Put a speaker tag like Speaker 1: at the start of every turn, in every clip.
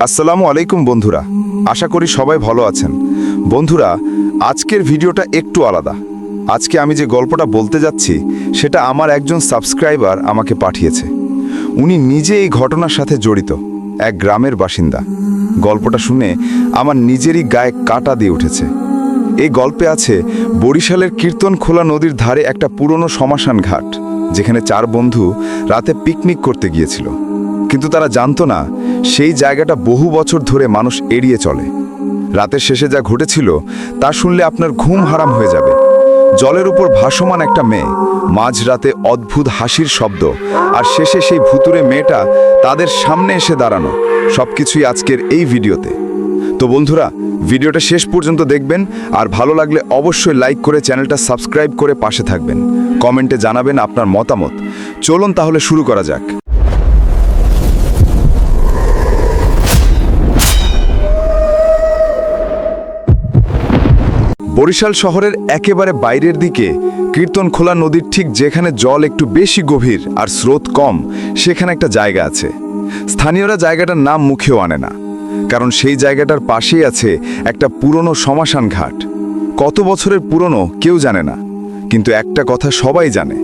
Speaker 1: আসসালামু আলাইকুম বন্ধুরা। আশা করি সবাই ভালো আছেন। বন্ধুরা, আজকের ভিডিওটা একটু আলাদা। আজকে আমি যে গল্পটা বলতে যাচ্ছি, সেটা আমার একজন সাবস্ক্রাইবার আমাকে পাঠিয়েছে। উনি নিজে এই ঘটনার সাথে জড়িত, এক গ্রামের বাসিন্দা। গল্পটা শুনে আমার নিজেরই গায়ে কাটা দিয়ে উঠেছে। এই গল্পে আছে, বরিশালের কীর্তন খোলা নদীর ধারে একটা পুরনো শ্মশান ঘাট, যেখানে চার বন্ধু রাতে পিকনিক করতে গিয়েছিল। কিন্তু তারা জানতো না সেই জায়গাটা বহু বছর ধরে মানুষ এড়িয়ে চলে। রাতের শেষে যা ঘটেছিল, তা শুনলে আপনার ঘুম হারাম হয়ে যাবে। জলের উপর ভাসমান একটা মেয়ে, মাঝরাতে অদ্ভুত হাসির শব্দ, আর শেষে সেই ভুতুরে মেয়েটা তাদের সামনে এসে দাঁড়ানো। সবকিছুই আজকের এই ভিডিওতে। তো বন্ধুরা, ভিডিওটা শেষ পর্যন্ত দেখবেন, আর ভালো লাগলে অবশ্যই লাইক করে চ্যানেলটা সাবস্ক্রাইব করে পাশে থাকবেন। কমেন্টে জানাবেন আপনার মতামত। চলুন তাহলে শুরু করা যাক। বরিশাল শহরের একেবারে বাইরের দিকে, কীর্তন খোলা নদীর ঠিক যেখানে জল একটু বেশি গভীর আর স্রোত কম, সেখানে একটা জায়গা আছে। স্থানীয়রা জায়গাটার নাম মুখেও আনে না, কারণ সেই জায়গাটার পাশেই আছে একটা পুরনো শ্মশান ঘাট। কত বছরের পুরনো কেউ জানে না, কিন্তু একটা কথা সবাই জানে,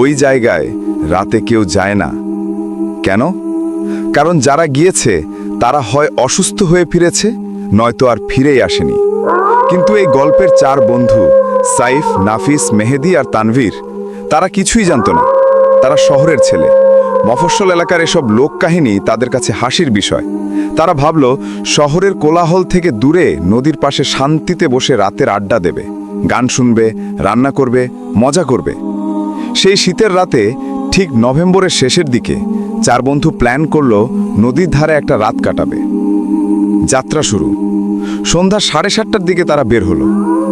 Speaker 1: ওই জায়গায় রাতে কেউ যায় না। কেন? কারণ যারা গিয়েছে, তারা হয় অসুস্থ হয়ে ফিরেছে, নয়তো আর ফিরেই আসেনি। কিন্তু এই গল্পের চার বন্ধু, সাইফ, নাফিস, মেহেদি আর তানভীর, তারা কিছুই জানতো না। তারা শহরের ছেলে। মফস্বল এলাকার এসব লোক কাহিনী তাদের কাছে হাসির বিষয়। তারা ভাবল, শহরের কোলাহল থেকে দূরে নদীর পাশে শান্তিতে বসে রাতের আড্ডা দেবে। গান শুনবে, রান্না করবে, মজা করবে। সেই শীতের রাতে, ঠিক নভেম্বরের শেষের দিকে, চার বন্ধু প্ল্যান করল, নদীর ধারে একটা রাত কাটাবে। যাত্রা শুরু। সন্ধ্যা সাড়ে সাতটার দিকে তারা বের হলো।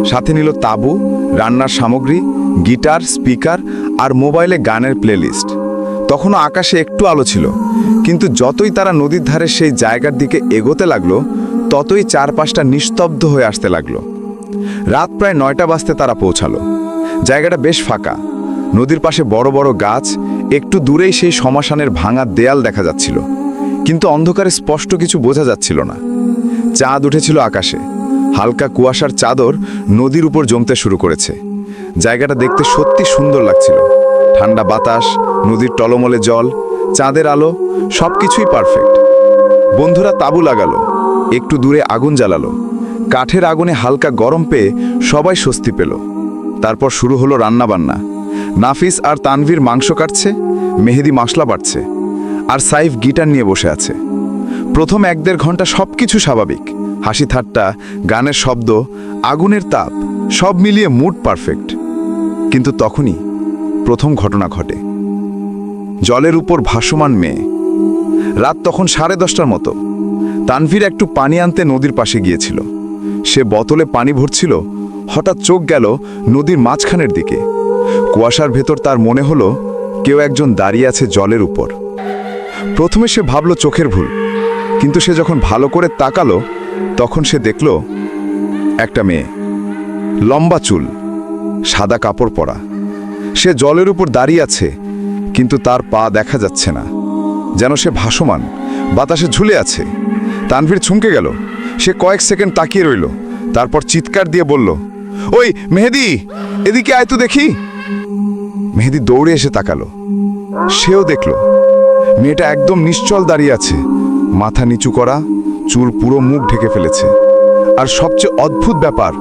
Speaker 1: সাথে নিল তাবু, রান্নার সামগ্রী, গিটার, স্পিকার আর মোবাইলে গানের প্লেলিস্ট। তখনও আকাশে একটু আলো ছিল, কিন্তু যতই তারা নদীর ধারে সেই জায়গার দিকে এগোতে লাগল, ততই চারপাশটা নিস্তব্ধ হয়ে আসতে লাগল। রাত প্রায় নয়টা বাজতে তারা পৌঁছালো। জায়গাটা বেশ ফাঁকা। নদীর পাশে বড় বড় গাছ, একটু দূরেই সেই শ্মশানের ভাঙা দেয়াল দেখা যাচ্ছিল। কিন্তু অন্ধকারে স্পষ্ট কিছু বোঝা যাচ্ছিল না। চাঁদ উঠেছিল আকাশে। হালকা কুয়াশার চাদর নদীর উপর জমতে শুরু করেছে। জায়গাটা দেখতে সত্যি সুন্দর লাগছিল। ঠান্ডা বাতাস, নদীর টলমলে জল, চাঁদের আলো, সবকিছুই পারফেক্ট বন্ধুরা তাবু লাগালো, একটু দূরে আগুন জ্বালালো। কাঠের আগুনে হালকা গরম পেয়ে সবাই স্বস্তি পেল। তারপর শুরু হলো রান্নাবান্না। নাফিস আর তানভীর মাংস কাটছে, মেহেদি মশলা বাড়ছে আর সাইফ গিটার নিয়ে বসে আছে। প্রথম এক দেড় ঘণ্টা সব কিছু স্বাভাবিক। হাসি ঠাট্টা, গানের শব্দ, আগুনের তাপ, সব মিলিয়ে মুড পারফেক্ট। কিন্তু তখনই প্রথম ঘটনা ঘটে। জলের উপর ভাসমান মেয়ে। রাত তখন সাড়ে দশটার মতো। তানভীর একটু পানি আনতে নদীর পাশে গিয়েছিল। সে বোতলে পানি ভরছিল, হঠাৎ চোখ গেল নদীর মাঝখানের দিকে। কুয়াশার ভেতর তার মনে হলো, কেউ একজন দাঁড়িয়ে আছে জলের উপর। প্রথমে সে ভাবল চোখের ভুল। কিন্তু সে যখন ভালো করে তাকালো, তখন সে দেখল একটা মেয়ে। লম্বা চুল, সাদা কাপড় পরা। সে জলের উপর দাঁড়িয়ে আছে, কিন্তু তার পা দেখা যাচ্ছে না। যেন সে ভাসমান, বাতাসে ঝুলে আছে। তানভীর ছুমকে গেল। সে কয়েক সেকেন্ড তাকিয়ে রইল, তারপর চিৎকার দিয়ে বলল, ওই মেহেদি, এদিকে আয় তো দেখি। মেহেদি দৌড়ে এসে তাকালো। সেও দেখল, মেয়েটা একদম নিশ্চল দাঁড়িয়ে আছে। মাথা নিচু করা, চুল পুরো মুখ ঢেকে ফেলেছে। আর সবচেয়ে অদ্ভুত ব্যাপার,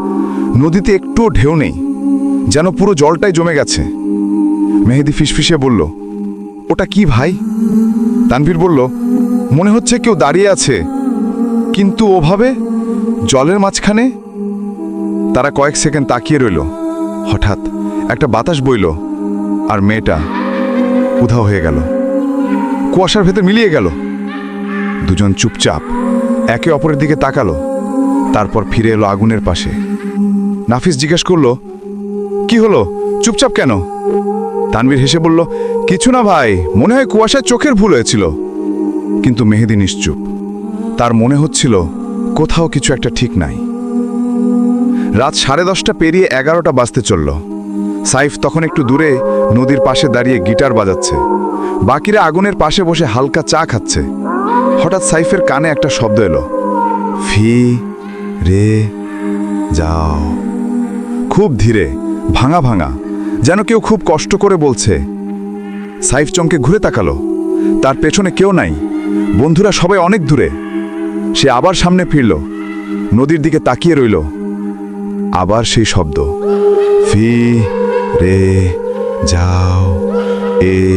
Speaker 1: নদীতে একটুও ঢেউ নেই, যেন পুরো জলটাই জমে গেছে। মেহেদি ফিসফিসে বলল, ওটা কি ভাই? তানভীর বলল, মনে হচ্ছে কেউ দাঁড়িয়ে আছে, কিন্তু ওভাবে, জলের মাঝখানে? তারা কয়েক সেকেন্ড তাকিয়ে রইল। হঠাৎ একটা বাতাস বইল, আর মেয়েটা উধাও হয়ে গেল। কুয়াশার ভেতর মিলিয়ে গেল। দুজন চুপচাপ একে অপরের দিকে তাকালো, তারপর ফিরে এলো আগুনের পাশে। নাফিস জিজ্ঞেস করল, কি হলো? চুপচাপ কেন? তানভীর হেসে বলল, কিছু না ভাই, মনে হয় কুয়াশায় চোখের ভুল হয়েছিল। কিন্তু মেহেদি নিশ্চুপ। তার মনে হচ্ছিল, কোথাও কিছু একটা ঠিক নাই। রাত সাড়ে দশটা পেরিয়ে এগারোটা বাজতে চলল। সাইফ তখন একটু দূরে নদীর পাশে দাঁড়িয়ে গিটার বাজাচ্ছে। বাকিরা আগুনের পাশে বসে হালকা চা খাচ্ছে। হঠাৎ সাইফের কানে একটা শব্দ এলো। ফি, রে, যাও। খুব ধীরে, ভাঙা ভাঙা, যেন কেউ খুব কষ্ট করে বলছে। সাইফ চমকে ঘুরে তাকালো। তার পেছনে কেউ নাই। বন্ধুরা সবাই অনেক দূরে। সে আবার সামনে ফিরল। নদীর দিকে তাকিয়ে রইল। আবার সেই শব্দ। ফি, রে, যাও। এ,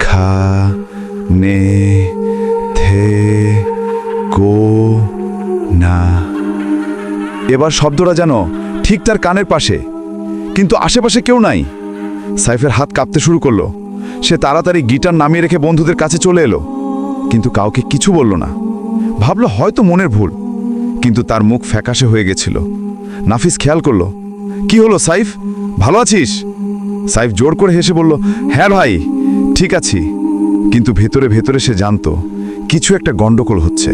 Speaker 1: খা, নে কো না। এবার শব্দটা যেন ঠিক তার কানের পাশে, কিন্তু আশেপাশে কেউ নাই। সাইফের হাত কাঁপতে শুরু করল। সে তাড়াতাড়ি গিটার নামিয়ে রেখে বন্ধুদের কাছে চলে এলো, কিন্তু কাউকে কিছু বলল না। ভাবলো হয়তো মনের ভুল, কিন্তু তার মুখ ফ্যাকাশে হয়ে গেছিল। নাফিস খেয়াল করল, কি হলো সাইফ? ভালো আছিস? সাইফ জোর করে হেসে বলল হ্যাঁ ভাই, ঠিক আছি। কিন্তু ভেতরে ভেতরে সে জানতো কিছু একটা গন্ডগোল হচ্ছে।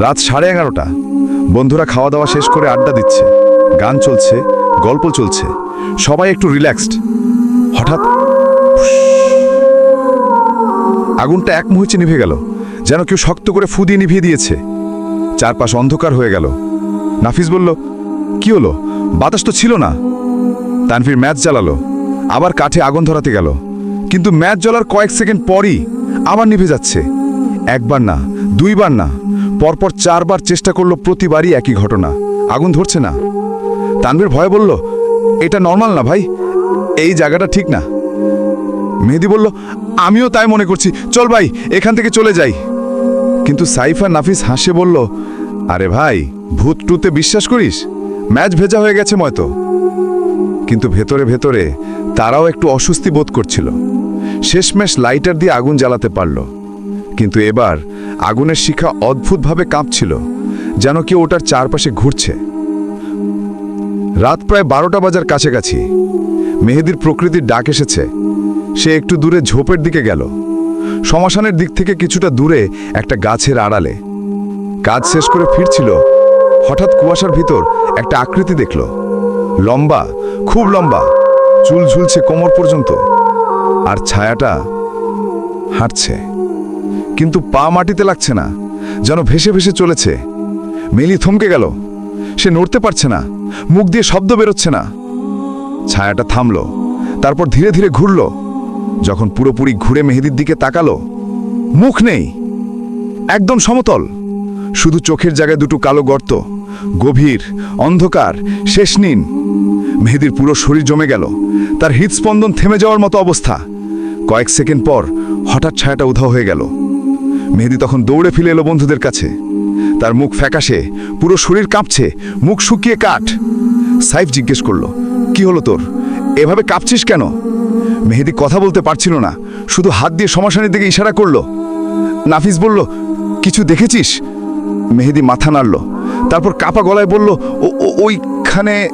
Speaker 1: রাত সাড়ে এগারোটা। বন্ধুরা খাওয়া দাওয়া শেষ করে আড্ডা দিচ্ছে। গান চলছে, গল্প চলছে। সবাই একটু রিল্যাক্সড হঠাৎ আগুনটা এক মুহূর্তে নিভে গেল। যেন কেউ শক্ত করে ফু দিয়ে নিভিয়ে দিয়েছে। চারপাশ অন্ধকার হয়ে গেল। নাফিস বলল, কি হলো? বাতাস তো ছিল না। তানফির ম্যাচ জ্বালালো। আবার কাঠে আগুন ধরাতে গেল। কিন্তু ম্যাচ জ্বলার কয়েক সেকেন্ড পরই আবার নিভে যাচ্ছে। একবার না, দুইবার না, পরপর চারবার চেষ্টা করল প্রতিবারই একই ঘটনা। আগুন ধরছে না। তানভীর ভয়ে বলল, এটা নর্মাল না ভাই, এই জায়গাটা ঠিক না। মেহেদি বলল, আমিও তাই মনে করছি। চল ভাই, এখান থেকে চলে যাই। কিন্তু সাইফা নাফিস হাসে বলল, আরে ভাই, ভূত টুতে বিশ্বাস করিস? ম্যাচ ভেজা হয়ে গেছে ময়তো কিন্তু ভেতরে ভেতরে তারাও একটু অস্বস্তি বোধ করছিল। শেষমেশ লাইটার দিয়ে আগুন জ্বালাতে পারল। কিন্তু এবার আগুনের শিখা অদ্ভুতভাবে কাঁপছিল, যেন কেউ ওটার চারপাশে ঘুরছে। রাত প্রায় বারোটা বাজার কাছাকাছি। মেহেদির প্রকৃতির ডাক এসেছে। সে একটু দূরে ঝোপের দিকে গেল। শ্মশানের দিক থেকে কিছুটা দূরে একটা গাছের আড়ালে। কাজ শেষ করে ফিরছিল, হঠাৎ কুয়াশার ভিতর একটা আকৃতি দেখল। লম্বা, খুব লম্বা। চুল ঝুলছে কোমর পর্যন্ত। আর ছায়াটা হাঁটছে। কিন্তু পা মাটিতে লাগছে না, যেন ভেসে ভেসে চলেছে। মেলি থমকে গেল, সে নড়তে পারছে না, মুখ দিয়ে শব্দ বেরোচ্ছে না। ছায়াটা থামল, তারপর ধীরে ধীরে ঘুরল, যখন পুরোপুরি ঘুরে মেহেদির দিকে তাকালো। মুখ নেই, একদম সমতল, শুধু চোখের জায়গায় দুটো কালো গর্ত, গভীর, অন্ধকার, শেষ নিন। মেহেদির পুরো শরীর জমে গেল, তার হৃদস্পন্দন থেমে যাওয়ার মতো অবস্থা। কয়েক সেকেন্ড পর হঠাৎ ছায়াটা উধাও হয়ে গেল। মেহেদি তখন দৌড়ে ফিরে এলো বন্ধুদের কাছে। তার মুখ ফ্যাকাশে, পুরো শরীর কাঁপছে, মুখ শুকিয়ে কাঠ। সাইফ জিজ্ঞেস করল, কি হলো তোর? এভাবে কাঁপছিস কেন? মেহেদি কথা বলতে পারছিল না, শুধু হাত দিয়ে শ্মশানের দিকে ইশারা করল। নাফিস বলল, কিছু দেখেছিস? মেহেদি মাথা নাড়ল, তারপর কাপা গলায় বলল, "ও- ও- ওইখানে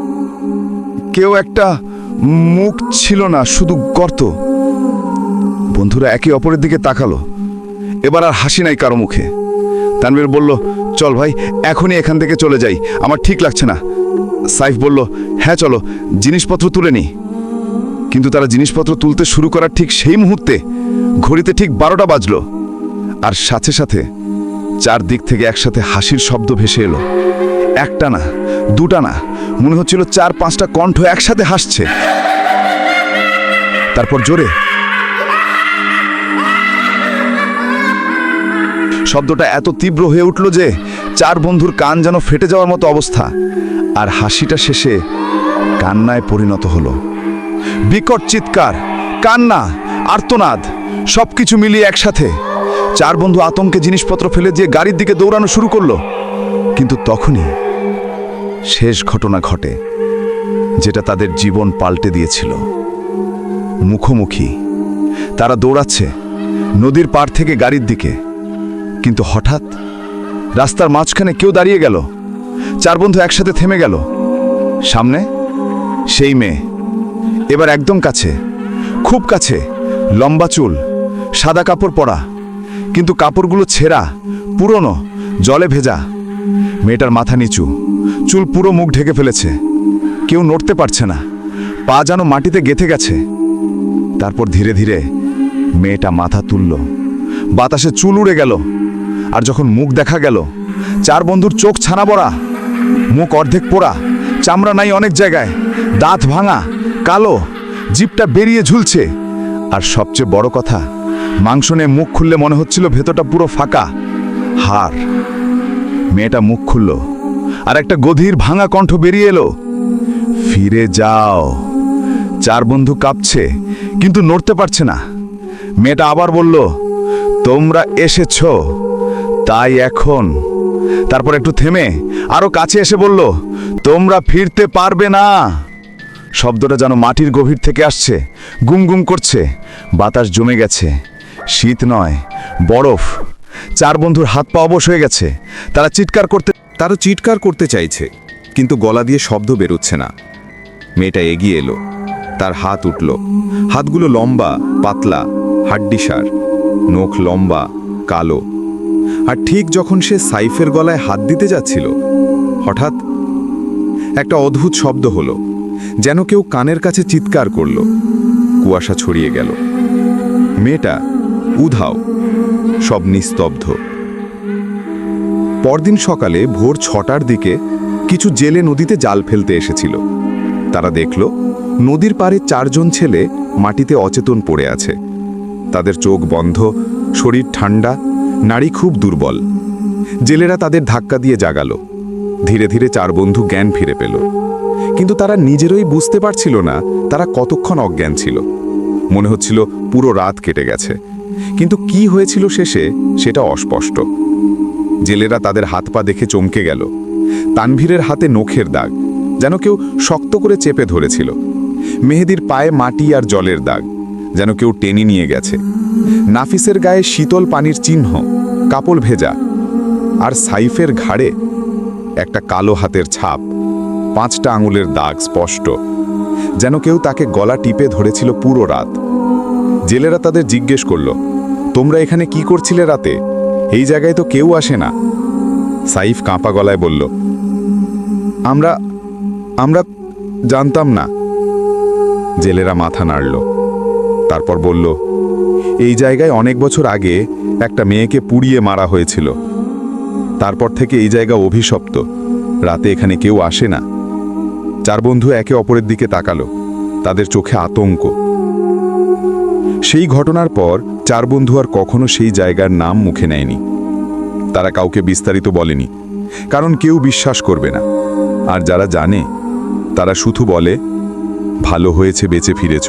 Speaker 1: কেউ একটা মুখ ছিল না, শুধু গর্ত। বন্ধুরা একে অপরের দিকে তাকালো। এবার আর হাসি নাই কারও মুখে। তানবীর বলল, চল ভাই, এখনই এখান থেকে চলে যাই। আমার ঠিক লাগছে না। সাইফ বলল হ্যাঁ চলো, জিনিসপত্র তুলে নি। কিন্তু তারা জিনিসপত্র তুলতে শুরু করার ঠিক সেই মুহূর্তে ঘড়িতে ঠিক বারোটা বাজল। আর সাথে সাথে চারদিক থেকে একসাথে হাসির শব্দ ভেসে এলো। একটা না, দুটা না, মনে হচ্ছিল চার পাঁচটা কণ্ঠ একসাথে হাসছে। তারপর জোরে শব্দটা এত তীব্র হয়ে উঠল যে চার বন্ধুর কান যেন ফেটে যাওয়ার মতো অবস্থা। আর হাসিটা শেষে কান্নায় পরিণত হলো। বিকট চিৎকার, কান্না, আর্তনাদ, সবকিছু মিলিয়ে একসাথে চার বন্ধু আতঙ্কে জিনিসপত্র ফেলে দিয়ে গাড়ির দিকে দৌড়ানো শুরু করল। কিন্তু তখনই শেষ ঘটনা ঘটে, যেটা তাদের জীবন পাল্টে দিয়েছিল। মুখোমুখি, তারা দৌড়াচ্ছে নদীর পার থেকে গাড়ির দিকে। কিন্তু হঠাৎ রাস্তার মাঝখানে কেউ দাঁড়িয়ে গেল। চার বন্ধু একসাথে থেমে গেল। সামনে সেই মেয়ে। এবার একদম কাছে, খুব কাছে, লম্বা চুল, সাদা কাপড় পরা, কিন্তু কাপড়গুলো ছেঁড়া, পুরনো, জলে ভেজা। মেয়েটার মাথা নিচু, চুল পুরো মুখ ঢেকে ফেলেছে। কেউ নড়তে পারছে না, পা যেন মাটিতে গেথে গেছে। তারপর ধীরে ধীরে মেয়েটা মাথা তুলল, বাতাসে চুল উড়ে গেল। আর যখন মুখ দেখা গেল, চার বন্ধুর চোখ ছানা বড়া, মুখ অর্ধেক পোড়া, চামড়া নাই অনেক জায়গায়, দাঁত ভাঙা, কালো জিপটা বেরিয়ে ঝুলছে। আর সবচেয়ে বড় কথা, মাংস নিয়ে মুখ খুললে মনে হচ্ছিল ভেতরটা পুরো ফাঁকা, হার। মেয়েটা মুখ খুলল, আর একটা গধীর ভাঙা কণ্ঠ বেরিয়ে এলো, ফিরে যাও। চার বন্ধু কাঁপছে, কিন্তু নড়তে পারছে না। মেয়েটা আবার বলল, তোমরা এসেছ। তাই এখন। তারপর একটু থেমে আরও কাছে এসে বলল, তোমরা ফিরতে পারবে না। শব্দটা যেন মাটির গভীর থেকে আসছে, গুম গুম করছে, বাতাস জমে গেছে। শীত নয়, বরফ। চার বন্ধুর হাত পা অবশ হয়ে গেছে। তারা চিৎকার করতে
Speaker 2: তারা চিৎকার করতে চাইছে, কিন্তু গলা দিয়ে শব্দ বেরোচ্ছে না। মেয়েটা এগিয়ে এলো। তার হাত উঠল। হাতগুলো লম্বা, পাতলা, হাড্ডিসার। নখ লম্বা, কালো। আর ঠিক যখন সে সাইফের গলায় হাত দিতে যাচ্ছিল, হঠাৎ একটা অদ্ভুত শব্দ হলো, যেন কেউ কানের কাছে চিৎকার করল। কুয়াশা ছড়িয়ে গেল। মেয়েটা উধাও, সব নিস্তব্ধ। পরদিন সকালে ভোর ছটার দিকে কিছু জেলে নদীতে জাল ফেলতে এসেছিল। তারা দেখল, নদীর পাড়ে চারজন ছেলে মাটিতে অচেতন পড়ে আছে। তাদের চোখ বন্ধ, শরীর ঠান্ডা নাড়ি খুব দুর্বল। জেলেরা তাদের ধাক্কা দিয়ে জাগালো। ধীরে ধীরে চার বন্ধু জ্ঞান ফিরে পেল। কিন্তু তারা নিজেরই বুঝতে পারছিল না তারা কতক্ষণ অজ্ঞান ছিল। মনে হচ্ছিল পুরো রাত কেটে গেছে। কিন্তু কি হয়েছিল শেষে সেটা অস্পষ্ট। জেলেরা তাদের হাত পা দেখে চমকে গেল। তানভীরের হাতে নখের দাগ, যেন কেউ শক্ত করে চেপে ধরেছিল। মেহেদির পায়ে মাটি আর জলের দাগ, যেন কেউ টেনে নিয়ে গেছে। নাফিসের গায়ে শীতল পানির চিহ্ন কাপড় ভেজা, আর সাইফের ঘাড়ে একটা কালো হাতের ছাপ, পাঁচটা আঙুলের দাগ স্পষ্ট, যেন কেউ তাকে গলা টিপে ধরেছিল পুরো রাত। জেলেরা তাদের জিজ্ঞেস করল, তোমরা এখানে কি করছিলে রাতে? এই জায়গায় তো কেউ আসে না। সাইফ কাঁপা গলায় বলল, আমরা আমরা জানতাম না। জেলেরা মাথা নাড়ল। তারপর বলল, এই জায়গায় অনেক বছর আগে একটা মেয়েকে পুড়িয়ে মারা হয়েছিল। তারপর থেকে এই জায়গা অভিশপ্ত। রাতে এখানে কেউ আসে না। চার বন্ধু একে অপরের দিকে তাকালো। তাদের চোখে আতঙ্ক। সেই ঘটনার পর চার বন্ধু আর কখনো সেই জায়গার নাম মুখে নেয়নি। তারা কাউকে বিস্তারিত বলেনি, কারণ কেউ বিশ্বাস করবে না। আর যারা জানে, তারা শুধু বলে, ভালো হয়েছে, বেঁচে ফিরেছ।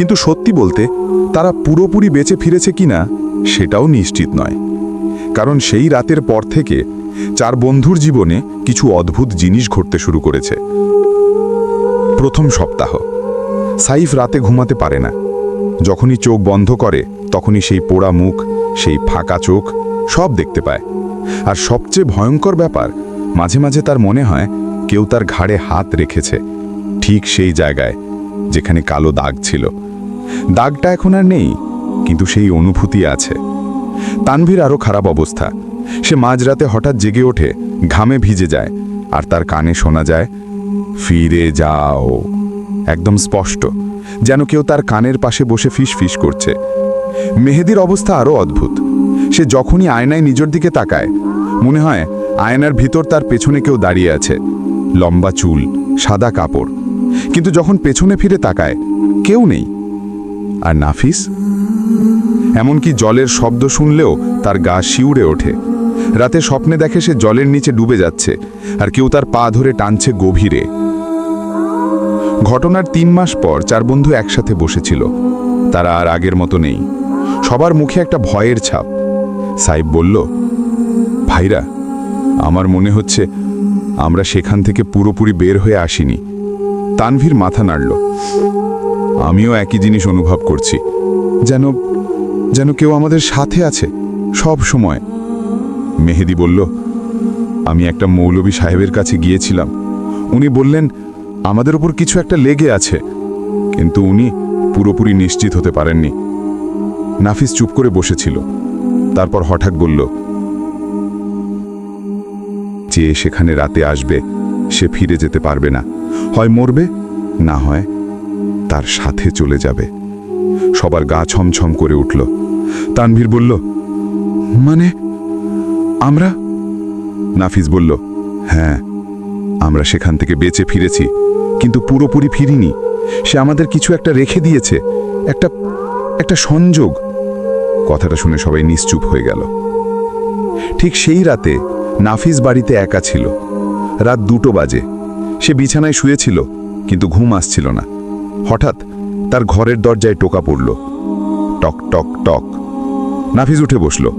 Speaker 2: কিন্তু সত্যি বলতে, তারা পুরোপুরি বেঁচে ফিরেছে কিনা সেটাও নিশ্চিত নয়। কারণ সেই রাতের পর থেকে চার বন্ধুর জীবনে কিছু অদ্ভুত জিনিস ঘটতে শুরু করেছে। প্রথম সপ্তাহ। সাইফ রাতে ঘুমাতে পারে না। যখনই চোখ বন্ধ করে, তখনই সেই পোড়া মুখ, সেই ফাঁকা চোখ সব দেখতে পায়। আর সবচেয়ে ভয়ঙ্কর ব্যাপার, মাঝে মাঝে তার মনে হয় কেউ তার ঘাড়ে হাত রেখেছে, ঠিক সেই জায়গায়, যেখানে কালো দাগ ছিল। দাগটা এখন আর নেই, কিন্তু সেই অনুভূতি আছে। তানভীর আরও খারাপ অবস্থা। সে মাঝরাতে হঠাৎ জেগে ওঠে, ঘামে ভিজে যায়, আর তার কানে শোনা যায়, ফিরে যাও। একদম স্পষ্ট, যেন কেউ তার কানের পাশে বসে ফিস ফিস করছে। মেহেদির অবস্থা আরও অদ্ভুত। সে যখনই আয়নায় নিজের দিকে তাকায়, মনে হয় আয়নার ভিতর তার পেছনে কেউ দাঁড়িয়ে আছে। লম্বা চুল, সাদা কাপড়। কিন্তু যখন পেছনে ফিরে তাকায়, কেউ নেই। আর নাফিস? এমনকি জলের শব্দ শুনলেও তার গা শিউরে ওঠে। রাতে স্বপ্নে দেখে সে জলের নিচে ডুবে যাচ্ছে, আর কেউ তার পা ধরে টানছে গভীরে। ঘটনার তিন মাস পর চার বন্ধু একসাথে বসেছিল। তারা আর আগের মতো নেই। সবার মুখে একটা ভয়ের ছাপ। সাইব বলল, ভাইরা, আমার মনে হচ্ছে আমরা সেখান থেকে পুরোপুরি বের হয়ে আসিনি। তানভীর মাথা নাড়ল। আমিও একই জিনিস অনুভব করছি। যেন যেন কেউ আমাদের সাথে আছে, সব সময়। মেহেদি বলল, আমি একটা মৌলবী সাহেবের কাছে গিয়েছিলাম। উনি বললেন, আমাদের ওপর কিছু একটা লেগে আছে। কিন্তু উনি পুরোপুরি নিশ্চিত হতে পারেননি। নাফিস চুপ করে বসেছিল। তারপর হঠাৎ বলল, যে সেখানে রাতে আসবে, সে ফিরে যেতে পারবে না। হয় মরবে, না হয় তার সাথে চলে যাবে। সবার গা ছমছম করে উঠল। তানভীর বলল মানে আমরা? নাফিস বলল হ্যাঁ আমরা সেখান থেকে বেঁচে ফিরেছি, কিন্তু পুরোপুরি ফিরিনি। সে আমাদের কিছু একটা রেখে দিয়েছে, একটা একটা সংযোগ। কথাটা শুনে সবাই নিশ্চুপ হয়ে গেল। ঠিক সেই রাতে নাফিস বাড়িতে একা ছিল। রাত দুটো বাজে। সে বিছানায় শুয়েছিল, কিন্তু ঘুম আসছিল না। হঠাৎ তার ঘরের দরজায় টোকা পড়ল। টক টক টক। নাফিজ উঠে বসল।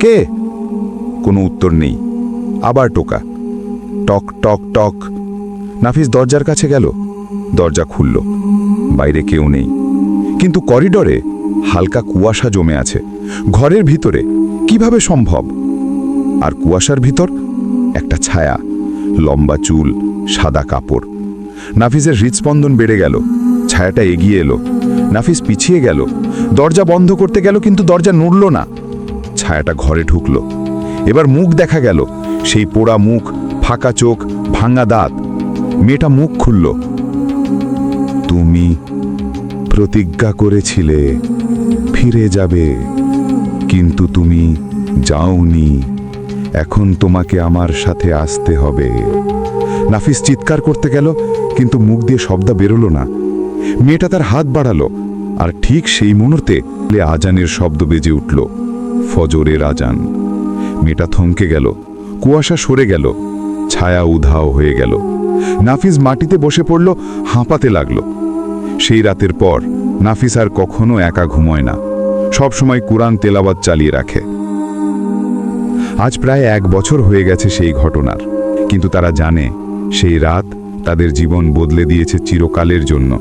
Speaker 2: কে? কোনো উত্তর নেই। আবার টোকা। টক টক টক। নাফিস দরজার কাছে গেল। দরজা খুলল। বাইরে কেউ নেই। কিন্তু করিডরে হালকা কুয়াশা জমে আছে। ঘরের ভিতরে কীভাবে সম্ভব? আর কুয়াশার ভিতর একটা ছায়া, লম্বা চুল, সাদা কাপড়। নাফিসের হৃৎস্পন্দন বেড়ে গেল। ছায়াটা এগিয়ে এলো। নাফিস পিছিয়ে গেল। দরজা বন্ধ করতে গেল কিন্তু দরজা নড়ল না। ছায়াটা ঘরে ঢুকল। এবার মুখ দেখা গেল। সেই পোড়া মুখ, ফাঁকা চোখ, ভাঙা দাঁত। মেয়েটা মুখ খুলল। তুমি প্রতিজ্ঞা করেছিলে, ফিরে যাবে। কিন্তু তুমি যাওনি। এখন তোমাকে আমার সাথে আসতে হবে। নাফিস চিৎকার করতে গেল, কিন্তু মুখ দিয়ে শব্দ বেরোলো না। মেয়েটা তার হাত বাড়ালো, আর ঠিক সেই মুহূর্তে আজানের শব্দ বেজে উঠল, ফজরের আজান। মেয়েটা থমকে গেল, কুয়াশা সরে গেল, ছায়া উধাও হয়ে গেল। নাফিস মাটিতে বসে পড়ল, হাঁপাতে লাগল। সেই রাতের পর নাফিস আর কখনো একা ঘুমোয় না, সব সময় কোরআন তেলাবাদ চালিয়ে রাখে। আজ প্রায় এক বছর হয়ে গেছে সেই ঘটনার, কিন্তু তারা জানে সেই রাত তাদের জীবন বদলে দিয়েছে চিরকালের জন্য।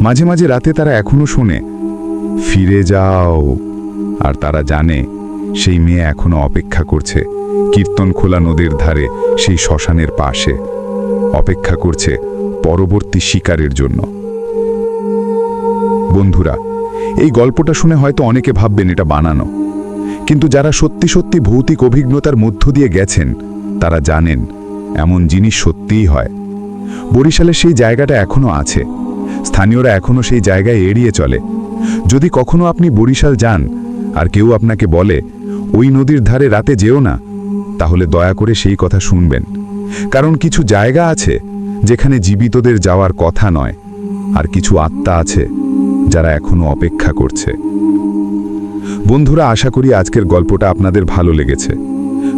Speaker 2: মাঝে মাঝে রাতে তারা এখনও শোনে, ফিরে যাও। আর তারা জানে, সেই মেয়ে এখনও অপেক্ষা করছে, কীর্তন খোলা নদীর ধারে, সেই শ্মশানের পাশে। অপেক্ষা করছে পরবর্তী শিকারের জন্য। বন্ধুরা, এই গল্পটা শুনে হয়তো অনেকে ভাববেন এটা বানানো। কিন্তু যারা সত্যি সত্যি ভৌতিক অভিজ্ঞতার মধ্য দিয়ে গেছেন, তারা জানেন, এমন জিনিস সত্যিই হয়। বরিশালের সেই জায়গাটা এখনও আছে। স্থানীয়রা এখনও সেই জায়গায় এড়িয়ে চলে। যদি কখনো আপনি বরিশাল যান আর কেউ আপনাকে বলে, ওই নদীর ধারে রাতে যেও না, তাহলে দয়া করে সেই কথা শুনবেন। কারণ কিছু জায়গা আছে যেখানে জীবিতদের যাওয়ার কথা নয়, আর কিছু আত্মা আছে যারা এখনও অপেক্ষা করছে। বন্ধুরা, আশা করি আজকের গল্পটা আপনাদের ভালো লেগেছে।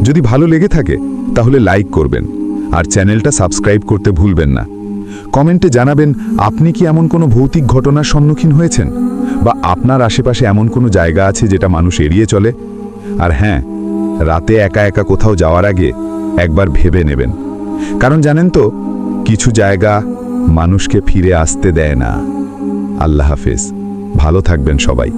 Speaker 2: যদি ভালো লেগে থাকে, তাহলে লাইক করবেন, আর চ্যানেলটা সাবস্ক্রাইব করতে ভুলবেন না। কমেন্টে জানাবেন, আপনি কি এমন কোনো ভৌতিক ঘটনার সম্মুখীন হয়েছেন? বা আপনার আশেপাশে এমন কোনো জায়গা আছে যেটা মানুষ এড়িয়ে চলে? আর হ্যাঁ রাতে একা একা কোথাও যাওয়ার আগে একবার ভেবে নেবেন। কারণ জানেন তো, কিছু জায়গা মানুষকে ফিরে আসতে দেয় না। আল্লাহ হাফেজ, ভালো থাকবেন সবাই।